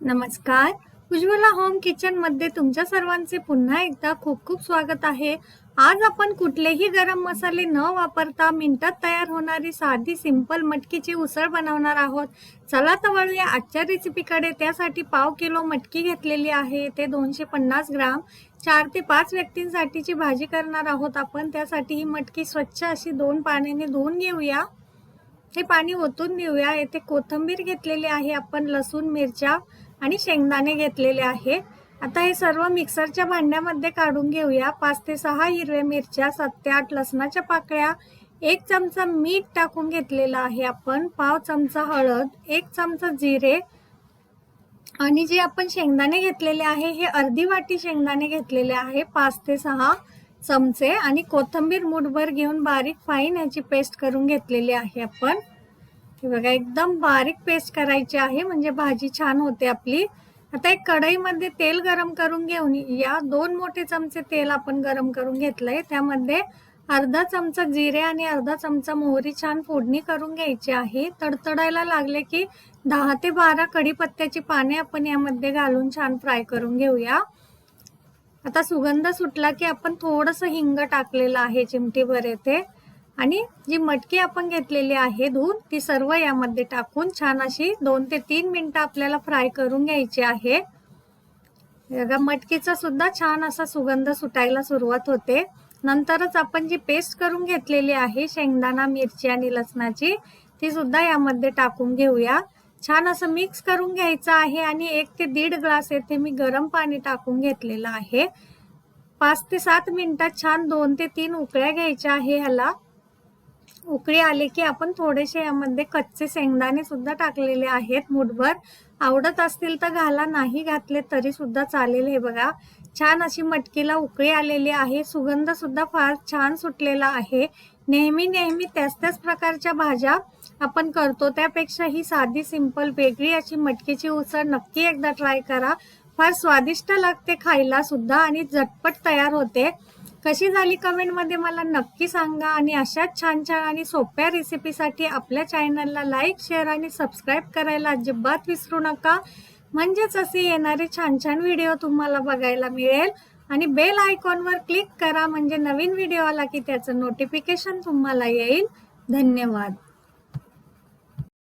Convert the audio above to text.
नमस्कार. उज्ज्वला होम किचनमध्ये तुमच्या सर्वांचे पुन्हा एकदा खूप खूप स्वागत आहे. आज आपण कुठलेही गरम मसाले न वापरता मिनिटात तयार होणारी साधी सिंपल मटकीची उसळ बनवणार आहोत. चला तर वळूया आजच्या रेसिपीकडे त्यासाठी पाव किलो मटकी घेतलेली आहे. ते दोनशे पन्नास ग्राम चार ते पाच व्यक्तींसाठीची भाजी करणार आहोत आपण. त्यासाठी ही मटकी स्वच्छ अशी दोन पाण्याने धुवून घेऊया. हे पाणी ओतून घेऊया. येथे कोथिंबीर घेतलेली आहे आपण लसूण मिरच्या आणि शेंगदाणे घेतलेले आहे. आता हे सर्व मिक्सरच्या भांड्यामध्ये काढून घेऊया. पाच ते सहा हिरव्या मिरच्या सात ते आठ लसणाच्या पाकळ्या एक चमचा मीठ टाकून घेतलेला आहे आपण पाव चमचा हळद एक चमचा जिरे. आणि जे आपण शेंगदाणे घेतलेले आहे हे अर्धी वाटी शेंगदाणे घेतलेले आहे पाच ते सहा चमचे. आणि कोथिंबीर मुठभर घेऊन बारीक फाईन याची पेस्ट करून घेतलेली आहे आपण. हे बघा एकदम बारीक पेस्ट करायची आहे. म्हणजे भाजी छान होते आपली. आता एक कढईमध्ये तेल गरम करून घेऊन या दोन मोठे चमचे तेल आपण गरम करून घेतलंय. त्यामध्ये अर्धा चमचा जिरे आणि अर्धा चमचा मोहरी छान फोडणी करून घ्यायची आहे. तडतडायला लागले की दहा ते बारा कढीपत्त्याची पाने आपण यामध्ये घालून छान फ्राय करून घेऊया. आता सुगंध सुटला की आपण थोडस हिंग टाकलेलं आहे चिमटीभर येथे. आणि जी मटकी आपण घेतलेली आहे धुवून ती सर्व यामध्ये टाकून छान अशी दोन ते तीन मिनिटं आपल्याला फ्राय करून घ्यायची आहे. बघा मटकीचा सुद्धा छान असा सुगंध सुटायला सुरुवात होते. नंतरच आपण जी पेस्ट करून घेतलेली आहे शेंगदाणा मिरची आणि लसणाची ती सुद्धा यामध्ये टाकून घेऊया. छान असं मिक्स करून घ्यायचं आहे आणि एक ते दीड ग्लास येथे मी गरम पाणी टाकून घेतलेलं आहे. पाच ते सात मिनिटात छान दोन ते तीन उकळ्या घ्यायच्या आहे ह्याला. उकळी आले की आपण थोडेसे यामध्ये कच्चे शेंगदाणे सुद्धा टाकलेले आहेत मुठभर. आवडत असतील तर घाला नाही घातले तरी सुद्धा चालेल. हे बघा छान अशी मटकीला उकळी आलेली आहे. सुगंध सुद्धा फार छान सुटलेला आहे. नेहमी नेहमी त्याच त्याच प्रकारच्या भाज्या आपण करतो. त्यापेक्षा ही साधी सिंपल वेगळी अशी मटकीची उसळ नक्की एकदा ट्राय करा. फार स्वादिष्ट लागते खायला सुद्धा आणि झटपट तयार होते. कशी झाली कमेंटमध्ये मला नक्की सांगा आणि अशाच छान छान आणि सोप्या रेसिपीसाठी आपल्या चॅनलला लाईक शेअर आणि सबस्क्राईब करायला अजिबात विसरू नका. म्हणजेच असे येणारे छान छान व्हिडिओ तुम्हाला बघायला मिळेल. आणि बेल आयकॉनवर क्लिक करा म्हणजे नवीन व्हिडिओ आला की त्याचं नोटिफिकेशन तुम्हाला येईल. धन्यवाद.